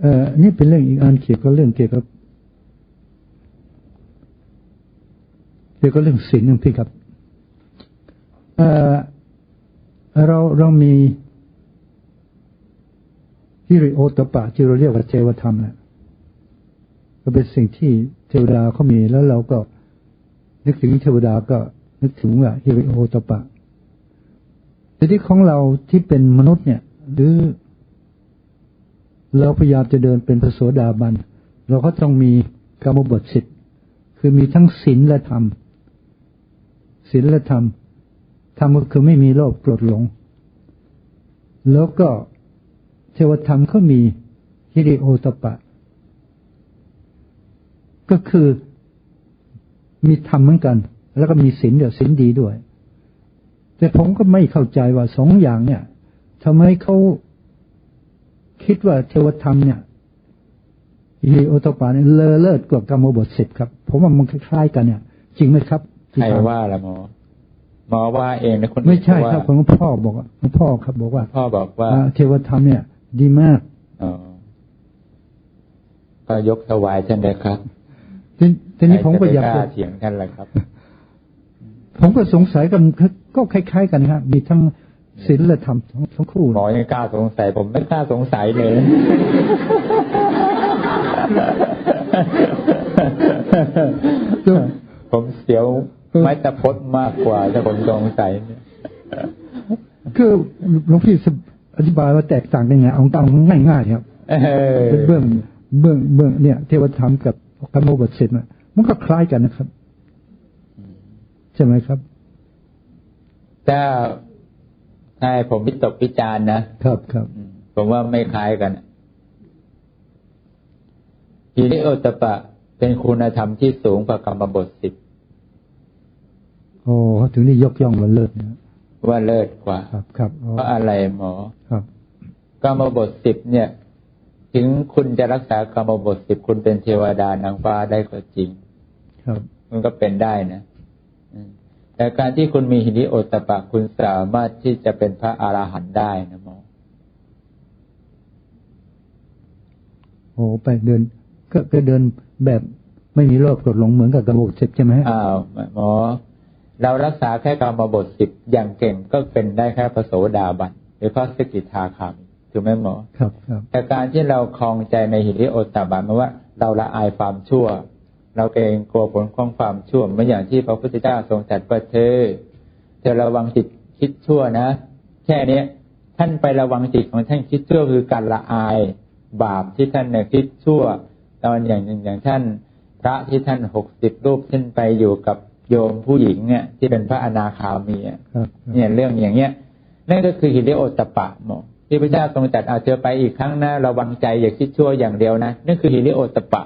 เอ่อนี่เป็นเรื่องอีกอันเกี่ยวกับเรื่องเกี่ยวกับเกี่ยวกับเรื่องศีลหนึ่งพี่ครับเอ่อเราเรามีฮิริโอตปะที่เราเรียกว่าเทวธรรมแหละก็เป็นสิ่งที่เทวดาเขามีแล้วเราก็นึกถึงเทวดาก็นึกถึงว่าฮิริโอตปะแต่ที่ของเราที่เป็นมนุษย์เนี่ย หรือ เราพยายามจะเดินเป็นพระโสดาบัน เราก็ต้องมีกรรมบทสิทธิ์คือมีทั้งศีลและธรรมศีลและธรรมธรรมก็คือไม่มีโลภโกรธหลง แล้วก็เทวธรรมก็มีฮิริโอตปะ ก็คือมีธรรมเหมือนกัน แล้วก็มีศีลเดี๋ยวศีลดีด้วย แต่ผมก็ไม่เข้าใจว่าสองอย่างเนี่ยทำไมเขา คิดว่าเทวธรรมเนี่ยฮิริโอตปะเนี่ยเลอเลิศกว่ากรรมบทสิบครับ ผมว่ามันคล้ายๆกันเนี่ย จริงไหมครับใครว่าละหมอหมอว่าเองนะคนอื่นไม่ใช่ว่าครับของพ่อบอกว่าของพ่อครับ บอกว่า พ่อบอกว่าอ่า เทวธรรมเนี่ย ดีมากอ๋อก็ยกถวายท่านเลยครับทีทีนี้ผมก็อยากใครจะจะไปล้เถียงท่านละครับ ผมก็สงสัยกันก็คล้ายๆกันครับมีทั้ง ศีลและธรรมทั้งทั้งคู่หมอยังกล้าสงสัยผมไม่กล้าสงสัยเลยผมเสียวไม้ตะพดมากกว่าถ้าผมสงสัยเนี่ยคือหลวงพี่อธิบายว่าแตกต่างกันไงเอาตามง่ายๆครับเออเป็นเบื้องเบื้องเบื้องเนี่ย เทวธรรมกับกรรมบทสิทธิ์น่ะมันก็คล้ายกันนะครับ ใช่ไหมครับถ้าถ้า ให้ผมพิตกพิจารณ์นะครับครับอืมผมว่าไม่คล้ายกันฮิริโอตปะเป็นคุณธรรมที่สูงกว่ากรรมบทสิบโอ้ถึงนี่ยกย่องว่าเลิศนะว่าเลิศกว่า ครับครับอ๋อเพราะอะไรหมอครับกรรมบทสิบเนี่ย ถึงคุณจะรักษากรรมบทสิบคุณเป็นเทวดานางฟ้าได้ก็จริง ครับ มันก็เป็นได้นะอืม แต่การที่คุณมีหิริโอตตปะคุณสามารถที่จะเป็นพระอรหันต์ได้นะหมอโอ้ไปเดิน ก็ก็เดินแบบไม่มีโลภกดหลงเหมือนกับกรรมบทสิทธิ์ใช่ไหมฮะอ้าวหมอ เรารักษาแค่กรรมบทสิบอย่างเก่งก็เป็นได้แค่พระโสดาบันหรือพระสกิทาคามีถูกไหมหมอ ครับครับแต่การที่เราคลองใจในหิริโอตตปะหมายว่า เราละอายความชั่ว เราเกรงกลัวผลของความชั่วเหมือนอย่างที่พระพุทธเจ้าทรงตรัสว่าเธอเธอระวังจิตคิดชั่วนะ แค่เนี้ยท่านไประวังจิตของท่านคิดชั่วคือการละอาย บาปที่ท่านเนี่ยคิดชั่ว ตอนอย่างอย่างอย่างท่าน พระที่ท่านหกสิบรูปขึ้นไปอยู่กับโยมผู้หญิงเนี่ยที่เป็นพระอนาคามีอะครับเนี่ยเรื่องอย่างเงี้ยนั่นก็คือฮิริโอตตปะหมอที่พระเจ้าทรงจัดเอาเธอไปอีกครั้งนะระวังใจอย่าคิดชั่วอย่างเดียวนะนั่นคือฮิริโอตตปะ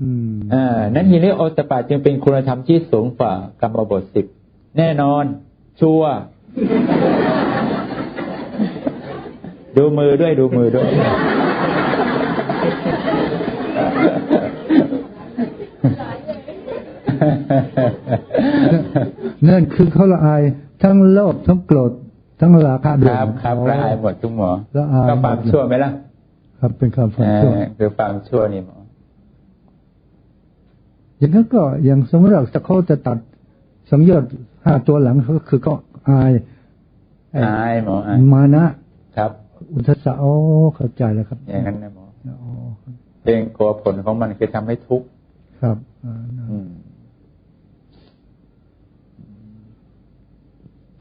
อืมอ่านั้นฮิริโอตตปะจึงเป็นคุณธรรมที่สูงกว่ากรรมบทสิบแน่นอน ชั่วดูมือด้วยดูมือด้วย นั่นคือเขาละอายทั้งโลภทั้งโกรธทั้งราคะด้ควรัยบครับละอายหมดทุกหมอละอายก็ความชั่วไหมล่ะ ครับเป็นคำฟังเอชั่วอคือความชั่วนี่หมอ อย่างนั้นก็อย่างสมมติว่าจะเขาจะตัดสังโยชน์ห้าตัวหลังก็คือก็อายไอายหมออายมานะครับ อุทสสะโอ้เข้าใจแล้วครับ อย่างนั้นนะหมออ๋อเกรงกลัวผลของมันคือทำให้ทุกข์ครับอ่าอืม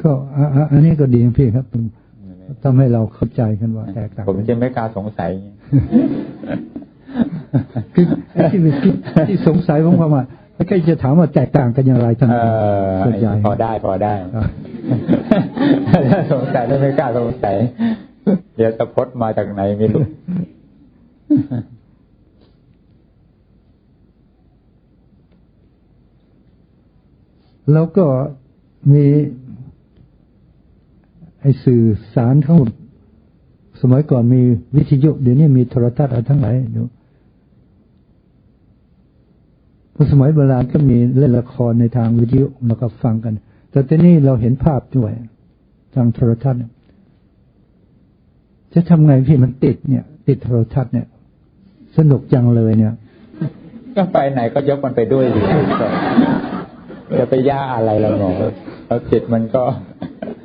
ก็อ่าอ่าอันนี้ก็ดีนะพี่ครับทำให้เราเข้าใจกันว่าแตกต่างผมจะไม่กล้าสงสัยไง คือไอ้ที่ที่ที่สงสัยผมความว่าแค่จะถามว่าแตกต่างกันอย่างไรท่านเออเข้าใจพอได้พอได้ครับถ้าสงสัยแล้วไม่กล้าสงสัยเดี๋ยวตะพดมาจากไหนไม่รู้แล้วก็มีไอ้สื่อสารทั้งหมดสมัยก่อนมีวิทยุเดี๋ยวนี้มีโทรทัศน์อะไรทั้งหลายอยู่พอ สมัยโบราณก็มีเล่นละครในทางวิทยุแล้วก็ฟังกัน แต่ตอนนี้เราเห็นภาพด้วย ทางโทรทัศน์เนี่ยจะทำไงพี่มันติดเนี่ย ติดโทรทัศน์เนี่ย สนุกจังเลยเนี่ย ก็ไปไหนก็ยกมันไปด้วยดิจะไปย่าอะไรละหมอแล้วจิตมันก็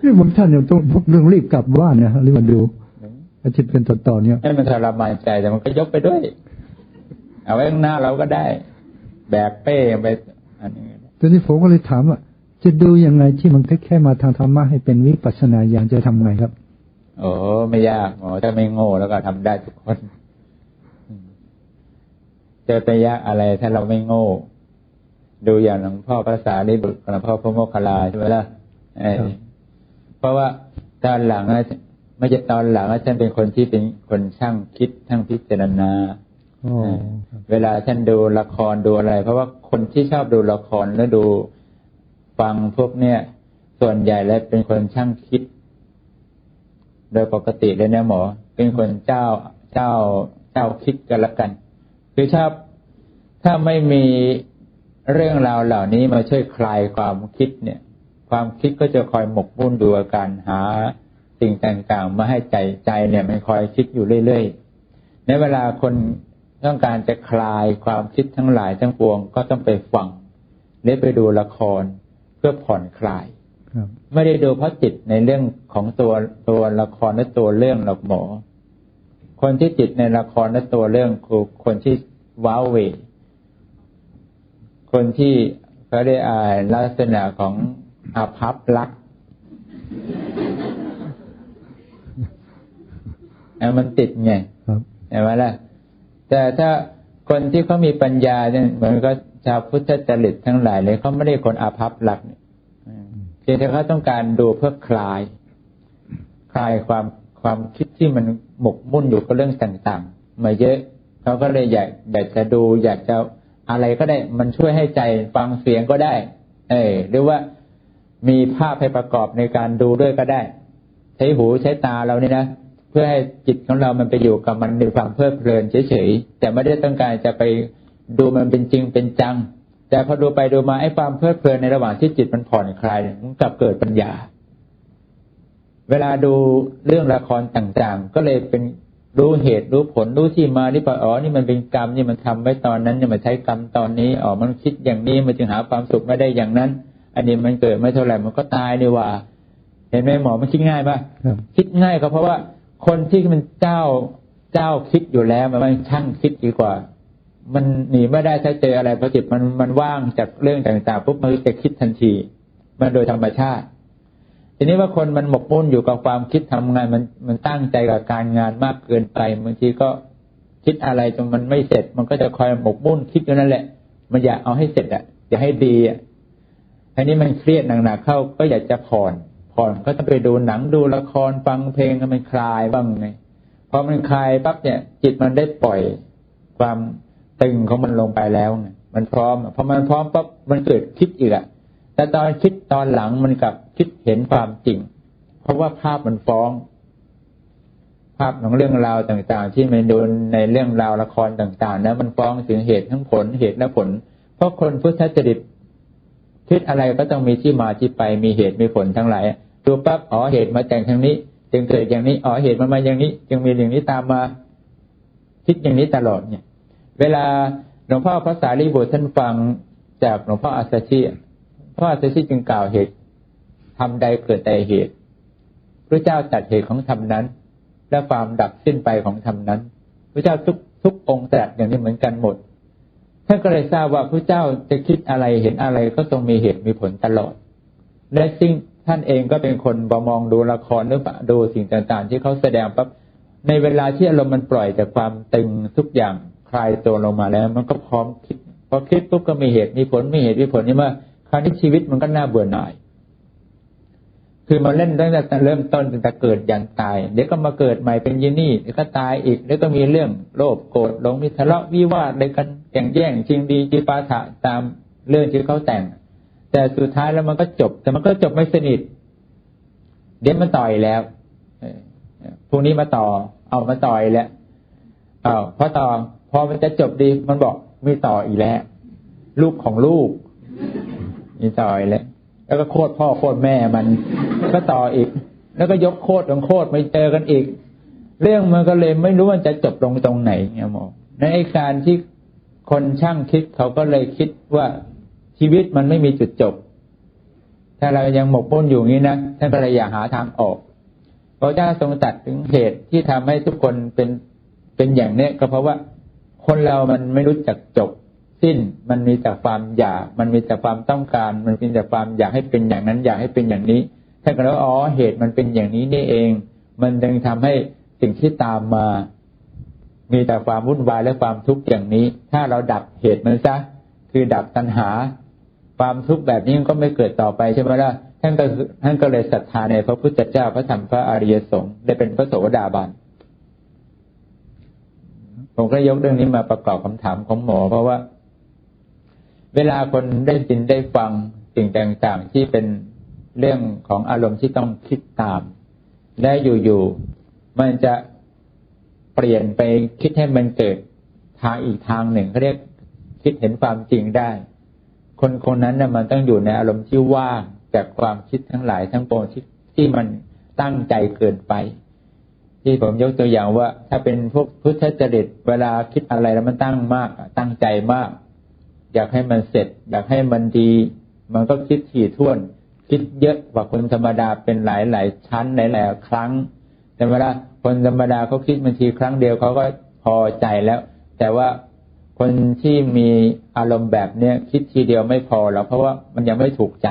นี่บางท่านยังต้องเรื่องรีบกลับบ้านเนี่ยรีบมาดูอาทิตย์เป็นต่อๆเนี่ยให้มันทรมานใจแต่มันก็ยกไปด้วย เอาไว้ข้างหน้าเราก็ได้ แบกเป้ไปอันนี้ตอนนี้ผมก็เลยถามว่าจะดูยังไงที่มันแค่มาทางธรรมะให้เป็นวิปัสสนาญาณจะทำไงครับโอ้ไม่ยากหมอถ้าไม่โง่แล้วก็ทำได้ทุกคนอืมจะไปยากอะไรถ้าเราไม่โง่ ดูอย่างหลวงพ่อภาษาลิบุตรกับหลวงพ่อพระโมคคัลลาใช่ไหมล่ะเออครับเพราะว่าตอนหลังนะไม่ใช่ตอนหลังนะท่านเป็นคนที่เป็นคนช่างคิดช่างพิจารณาอ๋อครับ เวลาท่านดูละครดูอะไร เพราะว่าคนที่ชอบดูละครแล้วดูฟังพวกเนี้ยส่วนใหญ่แล้วเป็นคนช่างคิด โดยปกติเลยนะหมอ เป็นคนเจ้าเจ้าเจ้าคิดกันละกัน คือถ้าถ้าไม่มีเรื่องราวเหล่านี้มาช่วยคลายความคิดเนี่ย ความคิดก็จะคอยหมกมุ่นดูอาการหาสิ่งต่างๆ มาให้ใจใจเนี่ยมันคอยคิดอยู่เรื่อยๆในเวลาคน ต้องการจะคลายความคิดทั้งหลายทั้งปวงก็ต้องไปฟังหรือไปดูละครเพื่อผ่อนคลายครับไม่ได้ดูเพราะจิตในเรื่องของตัวตัวละครและตัวเรื่องหรอกหมอ คนที่จิตในละครและตัวเรื่องคือคนที่ว้าเหวคนที่เขาได้อ่านลักษณะของอาภัพรักแล้วมันติดไงครับเห็นไหมล่ะ แต่ถ้าคนที่เขามีปัญญาเนี่ยเหมือนก็ชาวพุทธจริตทั้งหลายเลยเขาไม่ได้คนอาภัพรักเนี่ยเพียงแต่เขาต้องการดูเพื่อคลาย คลายความความคิดที่มันหมกมุ่นอยู่กับเรื่องต่างๆ มาเยอะเขาก็เลยอยากอยากจะดู อยากจะอะไรก็ได้ มันช่วยให้ใจฟังเสียงก็ได้ เออหรือว่ามีภาพให้ประกอบในการดูด้วยก็ได้ ใช้หูใช้ตาเรานี่นะ พื่อให้จิตของเรามันไปอยู่กับมันในความเพลิดเพลินเฉยๆ แต่ไม่ได้ต้องการจะไปดูมันเป็นจริงเป็นจัง แต่พอดูไปดูมาไอ้ความเพลิดเพลินในระหว่างที่จิตมันผ่อนคลายเนี่ยมันกลับเกิดปัญญา เวลาดูเรื่องละครต่างๆ ก็เลยเป็นรู้เหตุรู้ผลรู้ที่มาที่ไปอ๋อนี่มันเป็นกรรมนี่มันทำไว้ตอนนั้นเนี่ยมันใช้กรรมตอนนี้อ๋อมันคิดอย่างนี้มันจึงหาความสุขไม่ได้อย่างนั้น อันนี้มันเกิดไม่เท่าไหร่มันก็ตายนี่หว่า เห็นไหมหมอมันคิดง่ายปะครับคิดง่ายก็เพราะว่า คนที่มันเจ้าเจ้าคิดอยู่แล้วมันช่างคิดดีกว่า มันหนีไม่ได้ถ้าเจออะไรเพราะจิตมันมันว่างจากเรื่องต่างๆปุ๊บมันจะคิดทันที มันโดยธรรมชาติ ทีนี้ว่าคนมันหมกมุ่นอยู่กับความคิดทำงานมันมันตั้งใจกับการงานมากเกินไปบางทีก็คิดอะไรจนมันไม่เสร็จ มันก็จะคอยหมกมุ่นคิดอยู่นั่นแหละ มันอยากเอาให้เสร็จอะอยากให้ดีอะทีนี้มันเครียดหนักๆเข้าก็อยากจะผ่อน ผ่อนก็ต้องไปดูหนังดูละครฟังเพลงให้มันคลายบ้างไงพอมันคลายปั๊บเนี่ย จิตมันได้ปล่อยความตึงของมันลงไปแล้วไงมันพร้อมพอมันพร้อมปั๊บมันเกิดคิดอีกอะแต่ตอนคิดตอนหลังมันกลับคิดเห็นความจริง เพราะว่าภาพมันฟ้อง ภาพของเรื่องราวต่างๆ ที่มันโดนในเรื่องราวละครต่างๆนะมันฟ้องถึงเหตุทั้งผลเหตุและผล เพราะคนพุทธจริตคิดอะไรก็ต้องมีที่มาที่ไปมีเหตุมีผลทั้งหลาย ดูปั๊บอ๋อเหตุมาจากทางนี้ จึงเกิดอย่างนี้อ๋อเหตุมันมาอย่างนี้ จึงมีอย่างนี้ตามมา คิดอย่างนี้ตลอดเนี่ย เวลาหลวงพ่อพระสารีบุตรท่านฟังจากหลวงพ่ออัสสชิพระอัสสชิจึงกล่าวเหตุทำใดเกิดแต่เหตุพระเจ้าตัดเหตุของธรรมนั้น และความดับสิ้นไปของธรรมนั้นพระเจ้าทุกทุกองค์ตรัสอย่างนี้เหมือนกันหมดท่านก็เลยทราบว่าพระเจ้าจะคิดอะไรเห็นอะไรก็ต้องมีเหตุมีผลตลอด และสิ่ง ท่านเองก็เป็นคนบมองดูละครหรือเปล่าดูสิ่งต่างๆ ที่เขาแสดงปั๊บในเวลาที่อารมณ์มันปล่อยจากความตึงทุกอย่างคลายตัวลงมาแล้ว มันก็พร้อมคิดพอคิดปุ๊บก็มีเหตุมีผลมีเหตุมีผลนี่ว่าคราวนี้ชีวิตมันก็น่าเบื่อหน่าย คือมาเล่นตั้งแต่เริ่มต้นตั้งแต่เกิดยันตาย เดี๋ยวก็มาเกิดใหม่เป็นยินี่เดี๋ยวก็ตายอีกเดี๋ยวก็มีเรื่องโลภโกรธหลงมีทะเลาะวิวาทอะไรกันแข่งแย่งจริงดีจีปาถะตามเรื่องที่เขาแต่ง แต่สุดท้ายแล้วมันก็จบ แต่มันก็จบไม่สนิท เดี๋ยวมันต่อยแล้วพรุ่งนี้มาต่อ เอามาต่อยแล้วเอาพอต่อ พอมันจะจบดี มันบอกไมีต่ออีกแล้ว ลูกของลูกมีต่ออีกแล้วแล้วก็โคตรพ่อโคตรแม่มัน ก็ต่ออีก แล้วก็ยกโคตรของโคตรไม่เจอกันอีก เรื่องมันก็เลยไม่รู้ว่าจะจบลงตรงไหนเนี่ยหมอในไอ้การที่คนช่างคิดเขาก็เลยคิดว่า ชีวิตมันไม่มีจุดจบ ถ้าเรายังหมกมุ่นอยู่งี้นะท่านก็เลยอยากหาทางออกพระเจ้าทรงตัดถึงเหตุที่ทำให้ทุกคนเป็นเป็นอย่างเนี้ยก็เพราะว่าคนเรามันไม่รู้จักจบสิ้น มันมีแต่ความอยาก มันมีแต่ความต้องการ มันมีแต่ความอยากให้เป็นอย่างนั้น อยากให้เป็นอย่างนี้ท่านก็เลยว่าอ๋อเหตุมันเป็นอย่างนี้นี่เอง มันจึงทำให้สิ่งที่ตามมา มีแต่ความวุ่นวายและความทุกข์อย่างนี้ ถ้าเราดับเหตุมันซะคือดับตัณหา ความทุกข์แบบนี้ก็ไม่เกิดต่อไปใช่ไหมล่ะท่านก็ท่านก็เลยศรัทธาในพระพุทธเจ้าพระธรรมพระอริยสงฆ์ได้เป็นพระโสดาบันผมก็ยกเรื่องนี้มาประกอบคำถามของหมอ เพราะว่า เวลาคนได้ยินได้ฟังสิ่งต่างๆที่เป็นเรื่องของอารมณ์ที่ต้องคิดตาม และอยู่ๆมันจะเปลี่ยนไปคิดให้มันเกิดทางอีกทางหนึ่งเขาเรียกคิดเห็นความจริงได้ คนคนนั้นนะมันต้องอยู่ในอารมณ์ที่ว่างจากความคิดทั้งหลายทั้งปวงที่ที่มันตั้งใจเกินไป ที่ผมยกตัวอย่างว่า ถ้าเป็นพวกพุทธจริตเวลาคิดอะไรแล้วมันตั้งมาก ตั้งใจมาก อยากให้มันเสร็จ อยากให้มันดี มันก็คิดถี่ถ้วน คิดเยอะกว่าคนธรรมดาเป็นหลายหลายชั้นหลายหลายครั้ง แต่เวลาคนธรรมดาเขาคิดบางทีครั้งเดียวเขาก็พอใจแล้ว แต่ว่า คนที่มีอารมณ์แบบเนี้ยคิดทีเดียวไม่พอแล้วเพราะว่ามันยังไม่ถูกใจ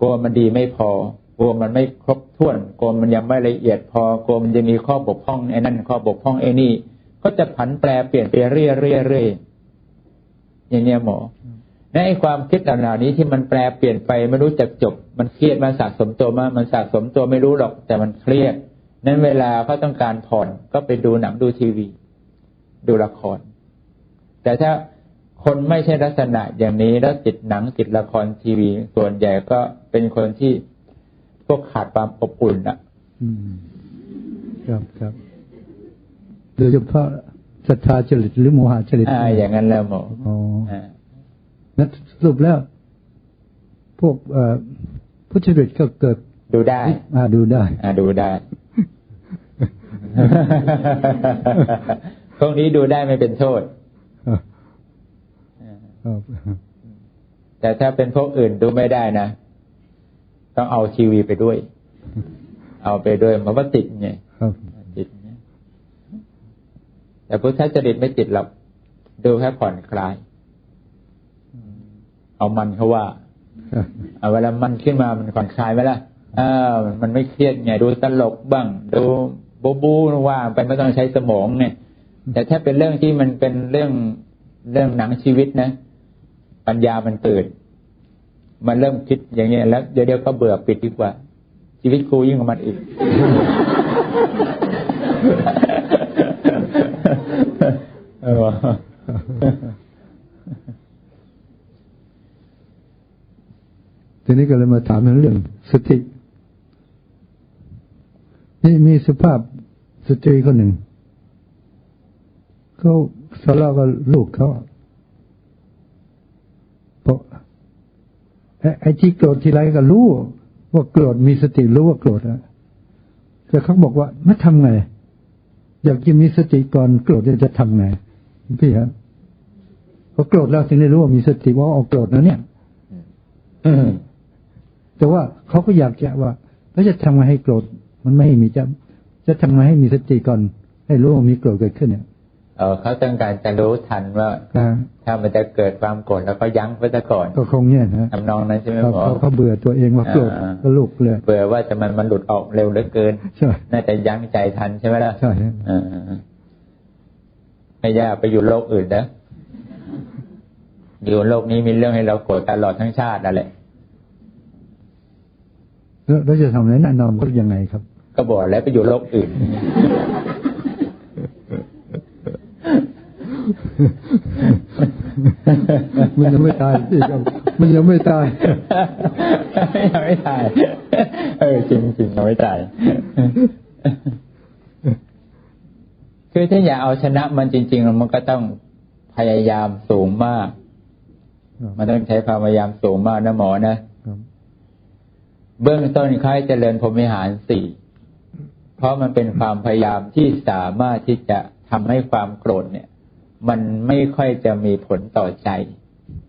กลัวมันดีไม่พอกลัวมันไม่ครบถ้วนกลัวมันยังไม่ละเอียดพอกลัวมันจะมีข้อบกพร่องไอ้นั่นข้อบกพร่องไอ้นี่ ก็จะผันแปรเปลี่ยนไปเรื่อยเรื่อยเรื่อยอย่างเนี้ยหมอและไอ้ความคิดเหล่านี้ที่มันแปรเปลี่ยนไปไม่รู้จักจบ มันเครียดมันสะสมตัวมากมันสะสมตัวไม่รู้หรอก แต่มันเครียดนั้นเวลาเขาต้องการผ่อนก็ไปดูหนังดูทีวี ดูละคร แต่ถ้าคนไม่ใช่ลักษณะอย่างนี้แล้วติดหนังติดละครทีวี ส่วนใหญ่ก็เป็นคนที่พวกขาดความอบอุ่นอะอืมครับครับโดยเฉพาะศรัทธาจริตหรือโมหะจริตอ่าอย่างนั้นแล้วหมออ๋ออ่านั้นสรุปแล้ว พวกเอ่อพุทธจริตก็เกิด ดูได้ อ่าดูได้ อ่าดูได้พวกนี้ดูได้ไม่เป็นโทษครับ แต่ถ้าเป็นพวกอื่นดูไม่ได้นะ ต้องเอาทีวีไปด้วย เอาไปด้วยมันก็ติดไงครับติดไงแต่พุทธจริตไม่ติดหรอกดูแค่ผ่อนคลาย เอามันเขาว่าครับเอาเวลามันขึ้นมามันผ่อนคลายไหมล่ะอ้าวมันไม่เครียดไงดูตลกบ้าง ดูบูบูว่าไปไม่ต้องใช้สมองเนี่ย แต่ถ้าเป็นเรื่องที่มันเป็นเรื่องเรื่องหนังชีวิตนะ ปัญญามันเกิดมันเริ่มคิดอย่างเงี้ยแล้วเดี๋ยวเดี๋ยวก็เบื่อปิดดีกว่า ชีวิตครูยิ่งกว่ามันอีกเออทีนี้ก็เลยมาถามเรื่องสติ นี่มีสภาพสตรีคนหนึ่งเขาทะเลาะกับลูกเขา บอกไอ้ไอ้ที่โกรธทีไรก็รู้ว่าโกรธมีสติรู้ว่าโกรธอะแต่เขาบอกว่าไม่ทำไง อยากจะมีสติก่อนโกรธจะทำไงพี่ครับพอโกรธแล้วถึงได้รู้ว่ามีสติว่าเอาโกรธนะเนี่ยแต่ว่าเขาก็อยากจะว่าแล้วจะทำไงให้โกรธมันไม่ให้มีจะจะทำไงให้มีสติก่อน ให้รู้ว่ามีโกรธเกิดขึ้นเนี่ย เออเขาต้องการจะรู้ทันว่าอ่าถ้ามันจะเกิดความโกรธแล้วก็ยั้งไว้ซะก่อนก็คงเนี่ยนะทำนองนั้นใช่ไหมเขาหมอเขาเขาเบื่อตัวเองว่าโกรธอ่าก็ลูกเลยเบื่อว่าจะมันมันหลุดออกเร็วเหลือเกินใช่น่าจะยั้งใจทันใช่ไหมล่ะใช่เออไม่ยากไปอยู่โลกอื่นนะอยู่โลกนี้มีเรื่องให้เราโกรธตลอดทั้งชาตินั่นแหละแล้วแล้วจะทำอะไรแนะนำเขายังไงครับ ก็บอกแล้วไปอยู่โลกอื่น มันยังไม่ตายพี่ครับมันยังไม่ตายยังไม่ตาย เออจริงจริงยังไม่ตายคือถ้าอยากเอาชนะมันจริงๆมันก็ต้องพยายามสูงมาก มันต้องใช้ความพยายามสูงมากนะหมอนะเบื้องต้นค่อยเจริญพรหมิหารสี่เพราะมันเป็นความพยายามที่สามารถที่จะทำให้ความโกรธเนี่ย มันไม่ค่อยจะมีผลต่อใจ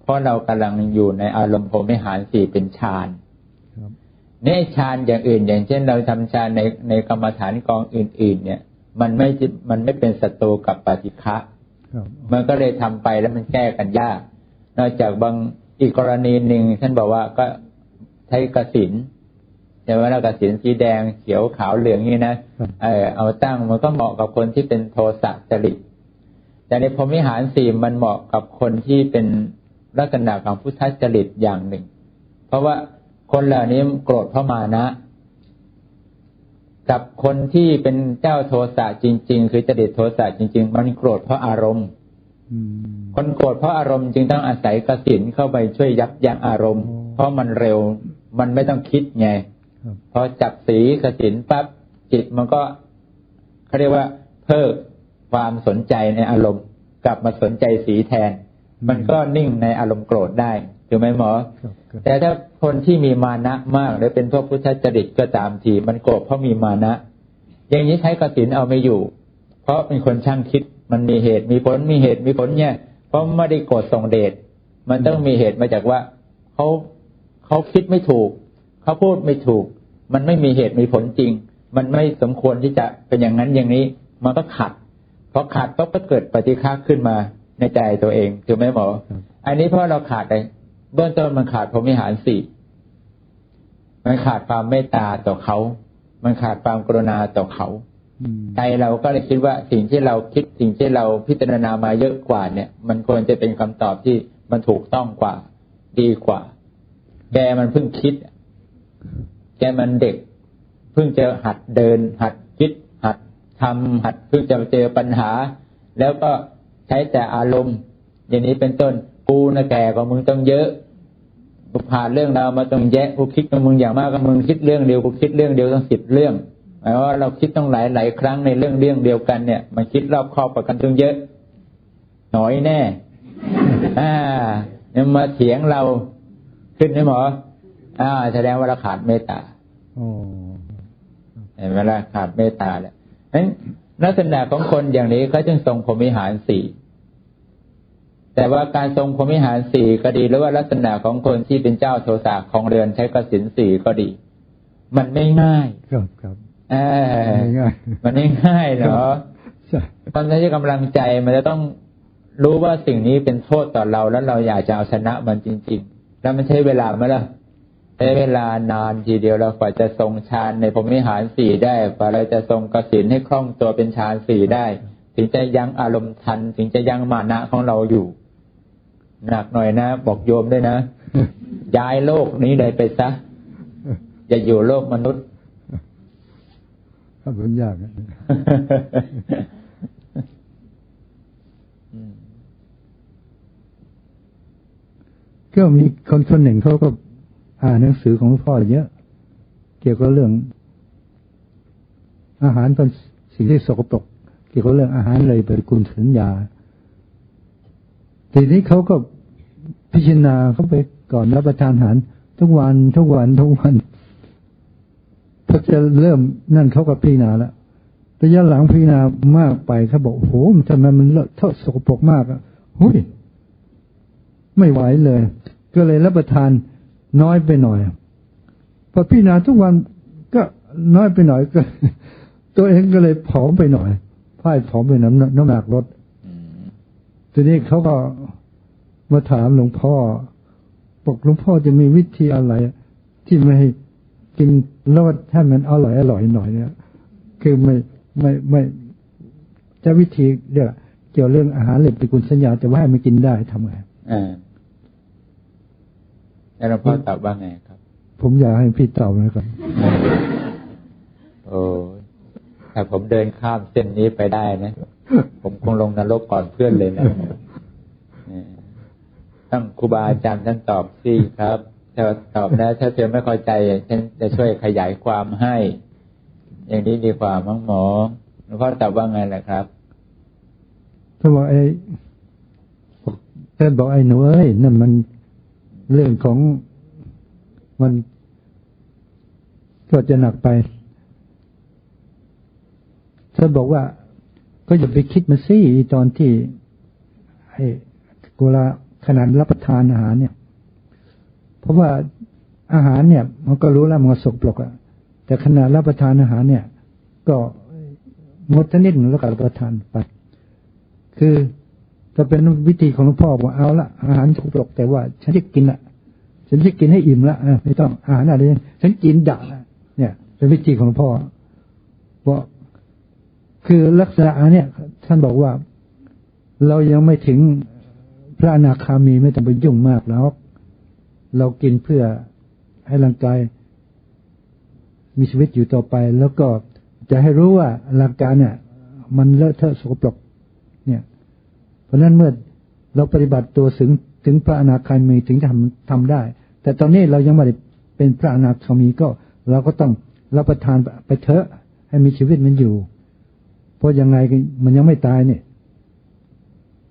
เพราะเรากำลังอยู่ในอารมณ์พรหมิหารสี่เป็นฌานครับเนี่ยฌานอย่างอื่น อย่างเช่น เราทำฌานในในกรรมฐานกองอื่น ๆ เนี่ย มันไม่จิมันไม่เป็นศัตรูกับปฏิฆะครับมันก็เลยทำไปแล้วมันแก้กันยาก นอกจากบางอีกกรณีหนึ่งท่านบอกว่าก็ใช้กระสินใช่ไหมล่ะกระสินสีแดงเขียวขาวเหลืองนี่นะครับเออเอาตั้งมันก็เหมาะกับคนที่เป็นโทสะจริต แต่ในพรหมิหารสี่มันเหมาะกับคนที่เป็นลักษณะของพุทธจริตอย่างหนึ่ง เพราะว่าคนเหล่านี้โกรธเพราะมานะ กับคนที่เป็นเจ้าโทสะจริง ๆ คือจริตโทสะจริง ๆ มันโกรธเพราะอารมณ์อืมคนโกรธเพราะอารมณ์จึงต้องอาศัยกสินเข้าไปช่วยยับยั้งอารมณ์อ๋อเพราะมันเร็วมันไม่ต้องคิดไงครับพอจับสีกสินปั๊บจิตมันก็เขาเรียกว่า เพิ่ม ความสนใจในอารมณ์ กลับมาสนใจสีแทน มันก็นิ่งในอารมณ์โกรธได้ถูกไหมหมอครับครับแต่ถ้าคนที่มีมานะมากหรือเป็นพวกพุทธจริตก็ตามทีมันโกรธเพราะมีมานะ อย่างนี้ใช้กสินเอาไม่อยู่ เพราะเป็นคนช่างคิดมันมีเหตุมีผลมีเหตุมีผลเนี่ย เพราะไม่ได้โกรธส่งเดชมันต้องมีเหตุมาจากว่าเขาเขาคิดไม่ถูก เขาพูดไม่ถูก มันไม่มีเหตุมีผลจริง มันไม่สมควรที่จะเป็นอย่างนั้นอย่างนี้ มันก็ขัด พอขัดปุ๊บก็เกิดปฏิฆาขึ้นมาในใจตัวเองถูกไหมหมอครับอันนี้เพราะเราขาดอะไรเบื้องต้นมันขาดพรหมิหารสี่มันขาดความเมตตาต่อเขา มันขาดความกรุณาต่อเขาอืมใจเราก็เลยคิดว่าสิ่งที่เราคิดสิ่งที่เราพิจารณามาเยอะกว่าเนี่ย มันควรจะเป็นคำตอบที่มันถูกต้องกว่า ดีกว่าแกมันเพิ่งคิด แกมันเด็ก เพิ่งจะหัดเดินหัดคิดหัด ทำหัดเพิ่งจะเจอปัญหา แล้วก็ใช้แต่อารมณ์ อย่างนี้เป็นต้นกูนะแก่กว่ามึงต้องเยอะกูผ่านเรื่องราวมาต้องแยะกูคิดกับมึงอย่างมากกับมึงคิดเรื่องเดียวกูคิดเรื่องเดียวต้องสิบเรื่องหมายว่าเราคิดต้องหลายหลายครั้งในเรื่องเรื่องเดียวกันเนี่ย มันคิดรอบครอบกว่ากันต้องเยอะ หน่อยแน่อ่าเนี่ยมาเถียงเราขึ้นไหมหมออ่า แสดงว่าเราขาดเมตตาอ๋อเห็นไหมล่ะขาดเมตตาแล้ว นั้นลักษณะของคนอย่างนี้เขาจึงทรงพรหมิหารสี่แต่ว่าการทรงพรหมิหารสี่ก็ดีหรือว่าลักษณะของคนที่เป็นเจ้าโทสะของเรือนใช้กสินสี่ก็ดี มันไม่ง่าย ครับครับเออง่ายมันไม่ง่ายเนาะๆใช่ตอนนี้กำลังใจมันจะต้องรู้ว่าสิ่งนี้เป็นโทษต่อเราแล้วเราอยากจะเอาชนะมันจริง ๆ แล้วมันใช้เวลาไหมล่ะ ใช้เวลานานทีเดียวเรากว่าจะทรงฌานในพรหมิหารสี่ได้กว่าเราจะทรงกสินให้คล่องตัวเป็นฌานสี่ได้ ถึงจะยั้งอารมณ์ทัน ถึงจะยั้งมานะของเราอยู่หนักหน่อยนะ บอกโยมด้วยนะ ย้ายโลกนี้เลยไปซะ อย่าอยู่โลกมนุษย์ครับมันยากนะอืมก็มีคนคนหนึ่งเขาก็ อ่านหนังสือของหลวงพ่อเยอะ เกี่ยวกับเรื่อง อาหารเป็นสิ่งที่สกปรกเกี่ยวกับเรื่องอาหารเลยปฏิกุลสัญญาทีนี้เขาก็พิจารณาเขาไปก่อนรับประทานอาหาร ทุกวันทุกวันทุกวันพอจะเริ่มนั่นเขาก็พิจารณาแล้วระยะหลังพิจารณามากไปเขาบอกโอ้โหทำไมมันเลอะเทอะสกปรกมากอะหุยไม่ไหวเลย ก็เลยรับประทาน น้อยไปหน่อยพอพิจารณาทุกวันก็น้อยไปหน่อยก็ ตัวเองก็เลยผอมไปหน่อยพ่ายผอมไปน้ำน้ำหนักลดอืมทีนี้เขาก็มาถามหลวงพ่อบอกหลวงพ่อจะมีวิธีอะไร ที่ไม่ให้กินแล้วให้มันอร่อยอร่อยหน่อยเนี่ย คือไม่ไม่ไม่จะวิธีเรียกเกี่ยวเรื่องอาหารเหล็กเป็นกุลสัญญาจะว่าให้มันกินได้ทำไงอ่า แล้วหลวงพ่อตอบว่าไงครับ ผมอยากให้พี่ตอบนะครับโอ้ยถ้าผมเดินข้ามเส้นนี้ไปได้นะ ผมคงลงนรกก่อนเพื่อนเลยนะเนี่ยต้องครูบาอาจารย์ท่านตอบสิครับถ้าตอบนะ ถ้าเธอไม่เข้าใจฉันจะช่วยขยายความให้ อย่างนี้ดีกว่ามั้งหมอหลวงพ่อตอบว่าไงล่ะครับถ้าบอกไอ้ท่านบอกไอ้หนูเอ้ยนั่นมัน เรื่องของมันก็จะหนักไปท่าบอกว่า ก็อย่าไปคิดมาสิตอนที่ไอ้เวลาขนาดรับประทานอาหารเนี่ย เพราะว่าอาหารเนี่ย มันก็รู้แล้วมันก็สกปรกอะแต่ขณะรับประทานอาหารเนี่ย ก็งดชนิดหนึ่งแล้วก็รับประทานไป คือ จะเป็นวิธีของหลวงพ่อว่าเอาละอาหารสกปรกแต่ว่าฉันจะกินละฉันจะกินให้อิ่มละไม่ต้องอาหารอะไรฉันกินดะละเนี่ยเป็นวิธีของหลวงพ่อเพราะคือลักษณะเนี่ย ท่านบอกว่า เรายังไม่ถึงพระอนาคามีไม่ต้องไปยุ่งมากแล้ว เรากินเพื่อให้ร่างกายมีชีวิตอยู่ต่อไป แล้วก็จะให้รู้ว่าร่างกายเนี่ย มันเลอะเทอะสกปรก เพราะนั้นเมื่อเราปฏิบัติตัวถึงถึงพระอนาคามีถึงจะทำทำได้ แต่ตอนนี้เรายังไม่ได้เป็นพระอนาคามีก็เราก็ต้องรับประทานไปเถอะให้มีชีวิตมันอยู่ เพราะยังไงมันยังไม่ตายเนี่ย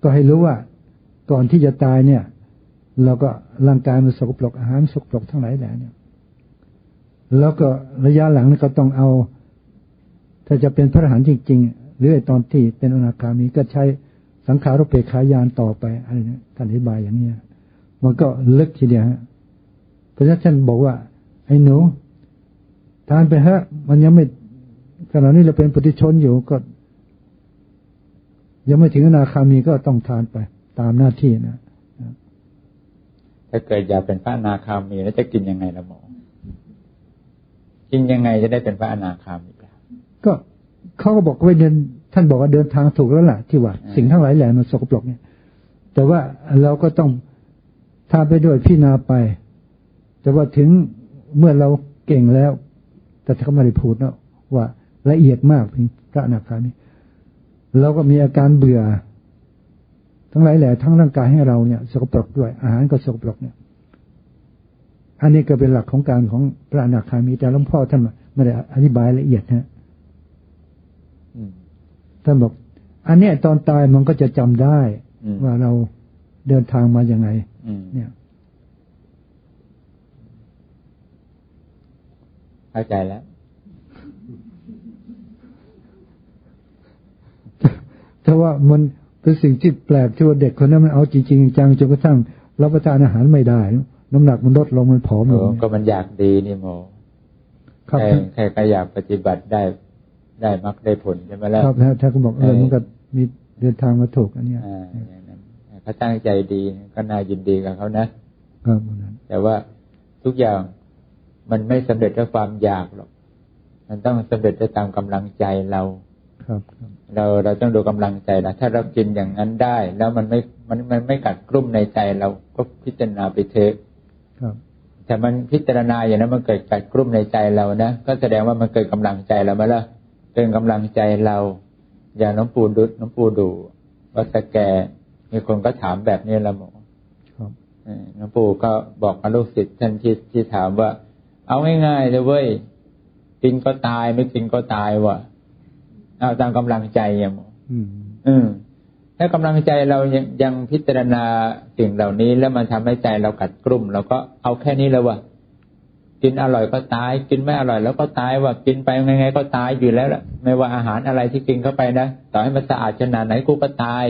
ก็ให้รู้ว่าก่อนที่จะตายเนี่ย เราก็ร่างกายมันสกปรกอาหารสกปรกทั้งหลายแหล่เนี่ยแล้วก็ระยะหลังก็ต้องเอา ถ้าจะเป็นพระอรหันต์จริง ๆ หรือตอนที่เป็นอนาคามีก็ใช้ สังขารุเปกขายานต่อไปอะไรเนี่ยท่านอธิบายอย่างเนี้ยมันก็ลึกทีเดียวฮะเพราะฉะนั้นท่านบอกว่า ไอ้หนู ทานไปฮะ มันยังไม่ขณะนี้เราเป็นปุถุชนอยู่ก็ ยังไม่ถึงอนาคามีก็ต้องทานไป ตามหน้าที่นะถ้าเกิดอยากเป็นพระอนาคามีแล้วจะกินยังไงละหมอกินยังไงจะได้เป็นพระอนาคามีล่ะก็เขาก็บอกว่าเดิน ท่านบอกว่าเดินทางถูกแล้วล่ะที่ว่า สิ่งทั้งหลายแหล่มันสกปรกเนี่ย แต่ว่าเราก็ต้องทานไปด้วยพี่นาไป แต่ว่าถึงเมื่อเราเก่งแล้ว แต่เขาไม่ได้พูดนะว่าละเอียดมากเพียงพระอนาคามีเราก็มีอาการเบื่อ ทั้งหลายแหล่ทั้งร่างกายให้เราเนี่ย สกปรกด้วย อาหารก็สกปรกเนี่ย อันนี้ก็เป็นหลักของการของพระอนาคามีแต่หลวงพ่อท่านไม่ได้อธิบายละเอียดนะอืม ท่านบอก อันเนี้ยตอนตายมันก็จะจำได้อืมว่าเราเดินทางมาอย่างไงอืมเนี่ยเข้าใจแล้วแต่ว่ามันเป็นสิ่งที่แปลกที่ว่าเด็กคนนั้นมันเอาจริงๆจังจนกระทั่งรับประทานอาหารไม่ได้ น้ำหนักมันลดลงมันผอมลโอ้งก็มันอยากดีนี่โมครับใครใครก็อยากปฏิบัติได้ ได้มักได้ผลใช่ไหมล่ะครับแล้วท่านก็บอกเออมันก็มีเดินทางมาถูกอันเนี้ยอ่าอย่างนั้นเขาตั้งใจดีก็น่ายินดีกับเขานะครับวันนั้นแต่ว่าทุกอย่างมันไม่สำเร็จด้วยความอยากหรอก มันต้องสำเร็จด้วยตามกำลังใจเราครับครับ เราเราต้องดูกำลังใจนะถ้าเรากินอย่างนั้นได้ แล้วมันไม่มันมันไม่กัดกลุ่มในใจเราก็พิจารณาไปเถอะครับ แต่มันพิจารณาอย่างนั้นมันเกิดกัดกลุ่มในใจเรานะก็แสดงว่ามันเกิดกำลังใจเราไหมล่ะ เกินกำลังใจเรา อย่างน้องปูดุน้องปูดูวัดสแก มีคนก็ถามแบบนี้ละหมอครับเออหลวงปู่ก็บอกกับลูกศิษย์ท่านที่ที่ถามว่า เอาง่ายๆเลยเว้ยกินก็ตายไม่กินก็ตายว่ะ เอาตามกำลังใจอย่างหมออืมอืมถ้ากำลังใจเรายังยังพิจารณาสิ่งเหล่านี้ แล้วมันทำให้ใจเรากัดกรุ่มเราก็เอาแค่นี้แล้วว่ะ กินอร่อยก็ตาย กินไม่อร่อยแล้วก็ตายว่ะกินไปยังไงก็ตายอยู่แล้วละไม่ว่าอาหารอะไรที่กินเข้าไปนะต่อให้มันสะอาดขนาดไหนกูก็ตาย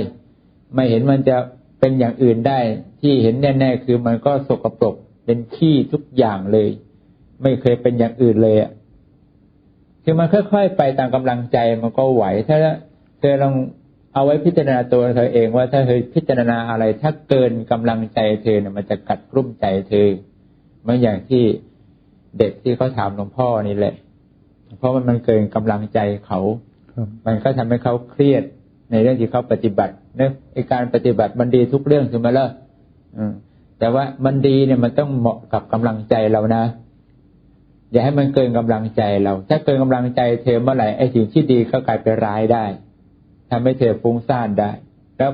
ไม่เห็นมันจะเป็นอย่างอื่นได้ ที่เห็นแน่ ๆ คือมันก็สกปรกเป็นขี้ทุกอย่างเลย ไม่เคยเป็นอย่างอื่นเลยอะคือมันค่อยๆไปตามกำลังใจมันก็ไหว ถ้าเธอลองเอาไว้พิจารณาตัวเธอเองว่าถ้าเธอพิจารณาอะไร ถ้าเกินกำลังใจเธอเนี่ยมันจะกัดกรุ่มใจเธอเหมือนอย่างที่ เด็กที่เขาถามหลวงพ่อนี่แหละ เพราะมันมันเกินกำลังใจเขาครับมันก็ทำให้เขาเครียดในเรื่องที่เขาปฏิบัติเนะไอการปฏิบัติมันดีทุกเรื่องใช่ไหมล่ะอืมแต่ว่ามันดีเนี่ยมันต้องเหมาะกับกำลังใจเรานะ อย่าให้มันเกินกำลังใจเรา ถ้าเกินกำลังใจเธอเมื่อไหร่ไอ้สิ่งที่ดีก็กลายเป็นร้ายได้ทำให้เธอฟุ้งซ่านได้ แล้ว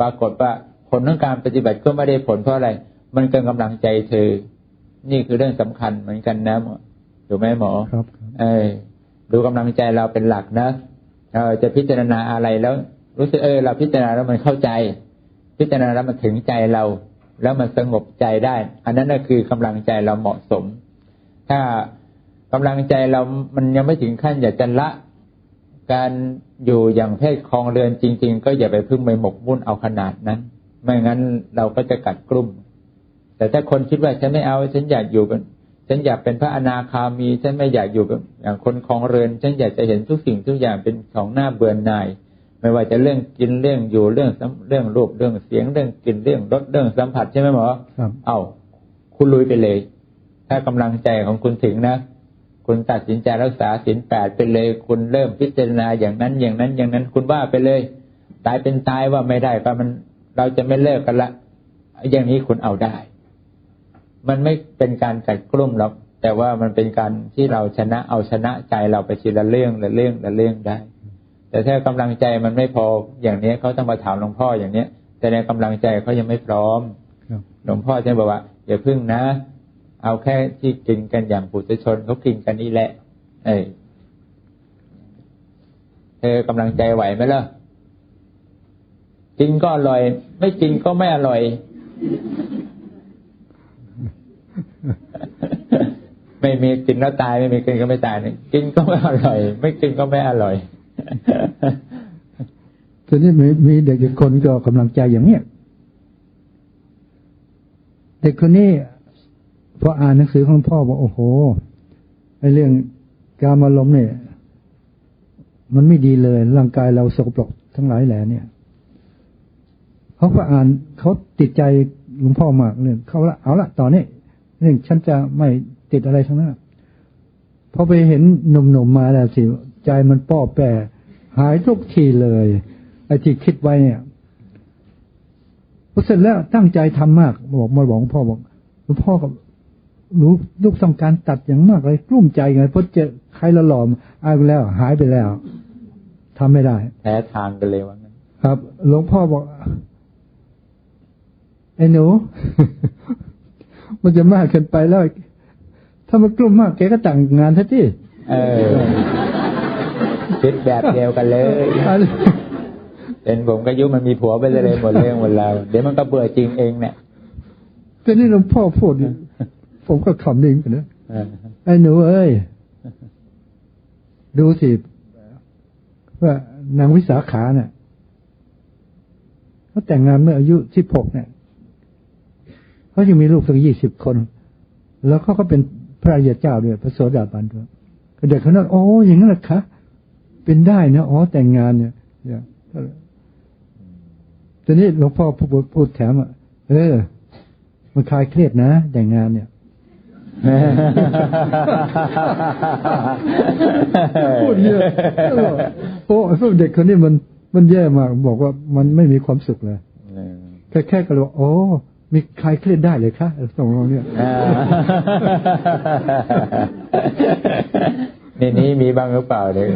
ปรากฏว่าผลของการปฏิบัติก็ไม่ได้ผลเพราะอะไร มันเกินกำลังใจเธอ นี่คือเรื่องสำคัญเหมือนกันนะหมอถูกไหมหมอครับครับเออดูกำลังใจเราเป็นหลักนะเราจะพิจารณาอะไรแล้ว รู้สึกเออ เราพิจารณาแล้วมันเข้าใจ พิจารณาแล้วมันถึงใจเรา แล้วมันสงบใจได้ อันนั้นก็คือกำลังใจเราเหมาะสม ถ้ากำลังใจเรามันยังไม่ถึงขั้นอยากจะละ การอยู่อย่างเพศคลองเรือนจริง ๆ ก็อย่าไปพึ่งไปหมกมุ่นเอาขนาดนั้น ไม่งั้นเราก็จะกัดกลุ่ม แต่ถ้าคนคิดว่าฉันไม่เอาฉันอยากอยู่เป็นฉันอยากเป็นพระอนาคามีฉันไม่อยากอยู่เป็นอย่างคนคลองเรือนฉันอยากจะเห็นทุกสิ่งทุกอย่างเป็นของหน้าเบื่อหน่าย ไม่ว่าจะเรื่องกินเรื่องอยู่เรื่องสัมเรื่องรูปเรื่องเสียงเรื่องกลิ่นเรื่องรสเรื่องสัมผัสใช่ไหมหมอครับเอาคุณลุยไปเลย ถ้ากำลังใจของคุณถึงนะ คุณตัดสินใจรักษาศีลแปดไปเลย คุณเริ่มพิจารณาอย่างนั้นอย่างนั้นอย่างนั้นคุณว่าไปเลย ตายเป็นตายว่าไม่ได้ก็มันเราจะไม่เลิกกันละ อย่างนี้คุณเอาได้ มันไม่เป็นการกัดกลุ่มหรอกแต่ว่ามันเป็นการที่เราชนะเอาชนะใจเราไปทีละเรื่องละเรื่องละเรื่องได้ แต่ถ้ากำลังใจมันไม่พออย่างนี้เขาต้องมาถามหลวงพ่ออย่างเนี้ย แต่ในกำลังใจเขายังไม่พร้อมครับหลวงพ่อจะบอกว่าอย่าพึ่งนะ เอาแค่ที่กินกันอย่างปุถุชนเขากินกันนี่แหละ เอ้ยเธอกำลังใจไหวไหมล่ะกินก็อร่อย ไม่กินก็ไม่อร่อย ไม่มีกินแล้วตายไม่มีกินก็ไม่ตายเนี่ยกินก็ไม่อร่อย ไม่กินก็ไม่อร่อยทีนี้มีมีเด็กอีกคนก็กำลังใจอย่างเนี้ยเด็กคนนี้พออ่านหนังสือของพ่อบอกโอ้โหไอ้เรื่องการมาลมณ์เนี่ย มันไม่ดีเลย ร่างกายเราสกปรกทั้งหลายแหล่เนี่ยเขาก็อ่านเขาติดใจหลวงพ่อมากเลยเขาละเอาละตอนนี้เรื่องฉันจะไม่ ติดอะไรทั้งนั้นพอไปเห็นหนุ่มๆมาแล้วสิ ใจมันป้อแปรหายทุกทีเลยไอ้ที่คิดไว้เนี่ยพอเสร็จแล้วตั้งใจทำมากบอกมาบอกหลวงพ่อบอกหลวงพ่อกับรู้ลูกต้องการตัดอย่างมากเลยกลุ้มใจไงเพราะเจอใครละหลอมอายไปแล้ว หายไปแล้วทำไม่ได้แพ้ทางกันเลยว่างั้นครับหลวงพ่อบอกไอ้หนูมันจะมากเกินไปแล้ว ถ้ามันกลุ้มมากแกก็แต่างงานซะที่เออคิดแบบเดียวกันเลย เป็นผมก็ยุมันมีผัวไปเลยหมดเรื่องหมดแล้วเดี๋ยวมันก็เบื่อจริงเองเนี่ยแต่นี่หลวงพ่อพูดนี่ผมก็ขำนิ่งไปนะเออไอ้หนูเอ้ย ดูสิว่านางวิสาขาเนี่ยเขาแต่งงานเมื่ออายุสิบหกเนี่ยเขายังมีลูกสักยี่สิบคน แล้วเขาก็เป็น พระอริยเจ้าด้วยพระโสดาบันด้วยเด็กเขานั้นโอ้อย่างนั้นเหรอคะเป็นได้นะอ๋อแต่งงานเนี่ยเนี่ยตอนนี้หลวงพ่อพูดพูดแถมอะเออ มันคลายเครียดนะ แต่งงานเนี่ยพูดเยอะโอ้พวกเด็กคนนี้มันมันแย่มาก บอกว่ามันไม่มีความสุขเลยเออแค่แค่ก็เลยว่าโอ้ มีใครเครียดได้เลยคะสองเราเนี่ยอ่าในนี้มีบ้างหรือเปล่าเลย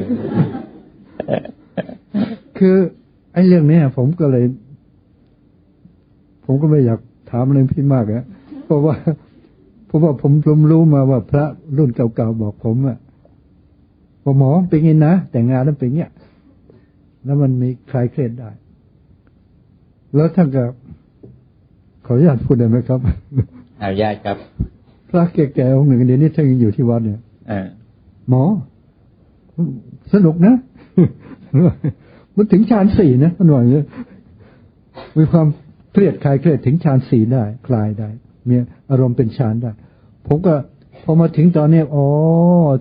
คือไอ้เรื่องเนี้ยผมก็เลย ผมก็ไม่อยากถามอะไรพี่มากอะเพราะว่าเพราะว่าผมผมรู้มาว่าพระรุ่นเก่าๆบอกผมอะว่าหมอเป็นไงนะแต่งงานแล้วเป็นเงี้ยแล้วมันมีใครเครียดได้ แล้วท่านก็ ขออนุญาตพูดได้ไหมครับอนุญาตครับ พระแก่ๆองค์หนึ่งเดี๋ยวนี้ท่านยังอยู่ที่วัดเนี่ยเออหมอ สนุกนะ มันถึงฌานสี่นะมันว่าอย่างนี้มีความเครียดคลายเครียดถึงฌานสี่ได้ คลายได้ มีอารมณ์เป็นฌานได้ ผมก็พอมาถึงตอนเนี้ยอ๋อ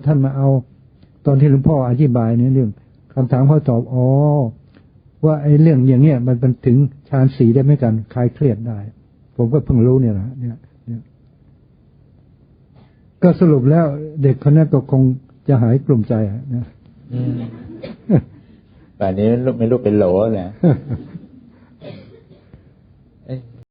ท่านมาเอา ตอนที่หลวงพ่ออธิบายเนี่ยเรื่องคำถามเขาตอบอ๋อว่าไอ้เรื่องอย่างเงี้ยมันเป็นถึงฌานสีได้ไหมกันคลายเครียดได้ ผมก็เพิ่งรู้เนี่ยนะเนี่ยเนี่ยก็สรุปแล้วเด็กคนนั้นก็คงจะหายกลุ่มใจอะนะอืมป่านนี้ลูกไม่รู้เป็นโหลเลย